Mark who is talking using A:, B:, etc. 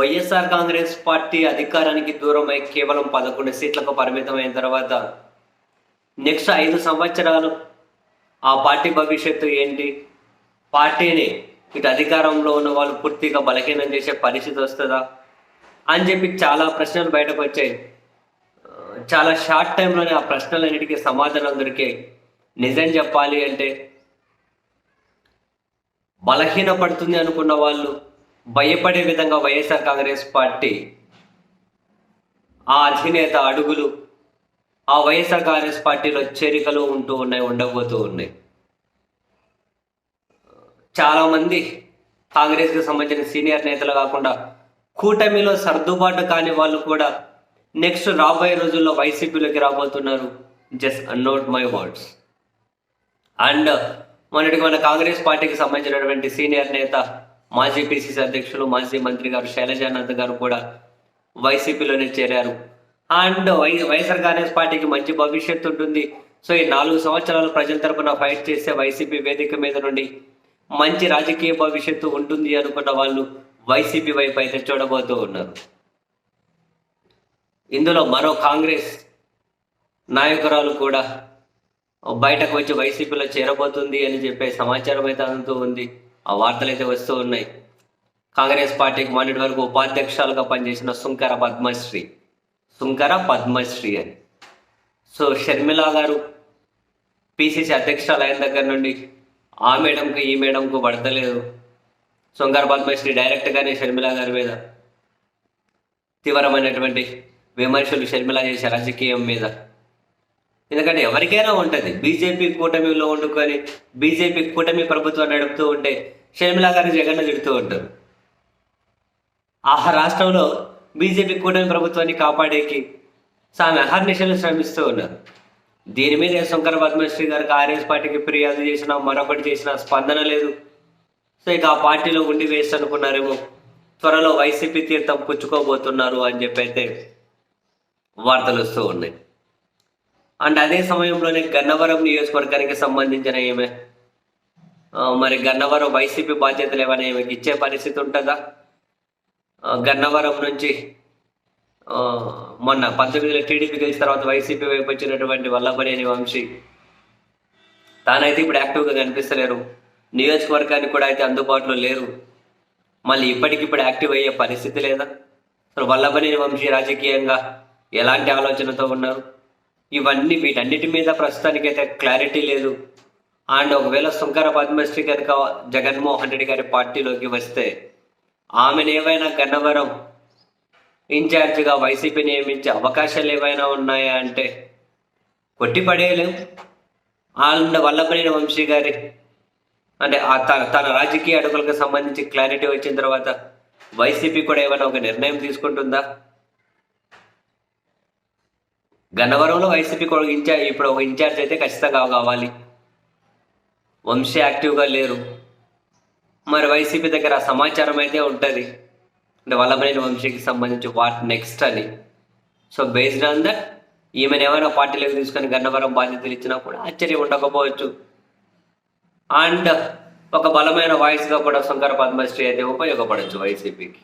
A: YSR Congress party అధికారానికి దూరమై కేవలం పదకొండు సీట్లకు పరిమితమైన తర్వాత నెక్స్ట్ ఐదు సంవత్సరాలు ఆ పార్టీ భవిష్యత్తు ఏంటి? పార్టీని ఇటు అధికారంలో ఉన్న వాళ్ళు పూర్తిగా బలహీనం చేసే పరిస్థితి వస్తుందా? అని చెప్పి చాలా ప్రశ్నలు బయటకు వచ్చాయి. చాలా షార్ట్ టైంలోనే ఆ ప్రశ్నలన్నిటికీ సమాధానం దొరికాయి నిజం చెప్పాలి అంటే బలహీనపడుతుంది అనుకున్న వాళ్ళు భయపడే విధంగా వైఎస్ఆర్ కాంగ్రెస్ పార్టీ ఆ అధినేత అడుగులు ఆ వైఎస్ఆర్ కాంగ్రెస్ పార్టీలో చేరికలు ఉంటూ ఉన్నాయి ఉండబోతూ ఉన్నాయి. చాలామంది కాంగ్రెస్కి సంబంధించిన సీనియర్ నేతలు కాకుండా కూటమిలో సర్దుబాటు కాని వాళ్ళు కూడా నెక్స్ట్ రాబోయే రోజుల్లో వైసీపీలోకి రాబోతున్నారు. Just and note my words and మొన్నటికి మన కాంగ్రెస్ పార్టీకి సంబంధించినటువంటి సీనియర్ నేత మాజీ పిసిసి అధ్యక్షులు మాజీ మంత్రి గారు శైలజానంద్ గారు కూడా వైసీపీలోనే చేరారు. అండ్ వై వైఎస్ఆర్ కాంగ్రెస్ పార్టీకి మంచి భవిష్యత్తు ఉంటుంది. సో ఈ నాలుగు సంవత్సరాలు ప్రజల తరపున ఫైట్ చేస్తే వైసీపీ వేదిక మీద నుండి మంచి రాజకీయ భవిష్యత్తు ఉంటుంది అనుకున్న వాళ్ళు వైసీపీ వైపు అయితే చూడబోతూ ఉన్నారు. ఇందులో మరో కాంగ్రెస్ నాయకురాలు కూడా బయటకు వచ్చి వైసీపీలో చేరబోతుంది అని చెప్పే సమాచారం అయితే అందుతూ ఉంది. ఆ వార్తలు అయితే వస్తూ ఉన్నాయి. కాంగ్రెస్ పార్టీకి మొన్నటి వరకు ఉపాధ్యక్షులుగా పనిచేసిన సుంకర పద్మశ్రీ. సుంకర పద్మశ్రీ అని. సో షర్మిల గారు పిసిసి అధ్యక్షురాలు అయిన దగ్గర నుండి ఆ మేడంకు ఈ మేడంకు పడతలేదు. సుంకర పద్మశ్రీ డైరెక్ట్గానే షర్మిల గారి మీద తీవ్రమైనటువంటి విమర్శలు షర్మిల చేసే రాజకీయం మీద. ఎందుకంటే ఎవరికైనా ఉంటుంది. బీజేపీ కూటమిలో వండుకొని బీజేపీ కూటమి ప్రభుత్వం నడుపుతూ ఉంటే షర్మిల గారు జగన్ తిడుతూ ఉంటారు. ఆ రాష్ట్రంలో బీజేపీ కూటమి ప్రభుత్వాన్ని కాపాడేకి సామె అహర్నిశలు శ్రమిస్తూ ఉన్నారు. దీని మీద శంకర పద్మశ్రీ గారికి ఆర్ఎస్ పార్టీకి ఫిర్యాదు చేసినా మరొకటి చేసినా స్పందన లేదు. సో ఇక ఆ పార్టీలో ఉండి వేస్ట్ అనుకున్నారేమో. త్వరలో వైసీపీ తీర్థం పుచ్చుకోబోతున్నారు అని చెప్పి అయితే వార్తలు వస్తూ ఉన్నాయి. అండ్ అదే సమయంలోనే గన్నవరం నియోజకవర్గానికి సంబంధించిన ఏమే? మరి గన్నవరం వైసీపీ బాధ్యతలు ఏమైనా ఈమెకి ఇచ్చే పరిస్థితి ఉంటుందా? గన్నవరం నుంచి మొన్న పంతొమ్మిదిలో టీడీపీ గెలిచిన తర్వాత వైసీపీ వైపు వచ్చినటువంటి వల్లభనేని వంశీ తానైతే ఇప్పుడు యాక్టివ్గా కనిపిస్తలేరు. నియోజకవర్గానికి కూడా అయితే అందుబాటులో లేరు. మళ్ళీ ఇప్పటికిప్పుడు యాక్టివ్ అయ్యే పరిస్థితి లేదా? అసలు వల్లభనేని వంశీ రాజకీయంగా ఎలాంటి ఆలోచనతో ఉన్నారు? ఇవన్నీ వీటన్నిటి మీద ప్రస్తుతానికైతే క్లారిటీ లేదు. అండ్ ఒకవేళ సుంకర పద్మశ్రీ కనుక జగన్మోహన్ రెడ్డి గారి పార్టీలోకి వస్తే ఆమెను ఏవైనా గన్నవరం ఇన్ఛార్జిగా వైసీపీ నియమించే అవకాశాలు ఏవైనా ఉన్నాయా అంటే కొట్టి పడేయలేం అండ్ వల్లభనేని వంశీ గారి అంటే ఆ తన తన రాజకీయ అడుగులకు సంబంధించి క్లారిటీ వచ్చిన తర్వాత వైసీపీ కూడా ఏమైనా ఒక నిర్ణయం తీసుకుంటుందా? గన్నవరంలో వైసీపీ ఒక ఇన్ఛార్జ్ ఇప్పుడు ఒక ఇన్ఛార్జ్ అయితే ఖచ్చితంగా కావాలి. వంశీ యాక్టివ్గా లేరు. మరి వైసీపీ దగ్గర సమాచారం అయితే ఉంటుంది. అంటే వల్లభనేని వంశీకి సంబంధించి వాట్ నెక్స్ట్ అని. సో బేస్డ్ ఆన్ దట్ ఈమెను ఏమైనా పార్టీలోకి తీసుకొని గన్నవరం బాధ్యతలు ఇచ్చినా కూడా ఆశ్చర్యం ఉండకపోవచ్చు. అండ్ ఒక బలమైన వాయిస్గా కూడా శంకర పద్మశ్రీ అయితే ఉపయోగపడవచ్చు వైసీపీకి.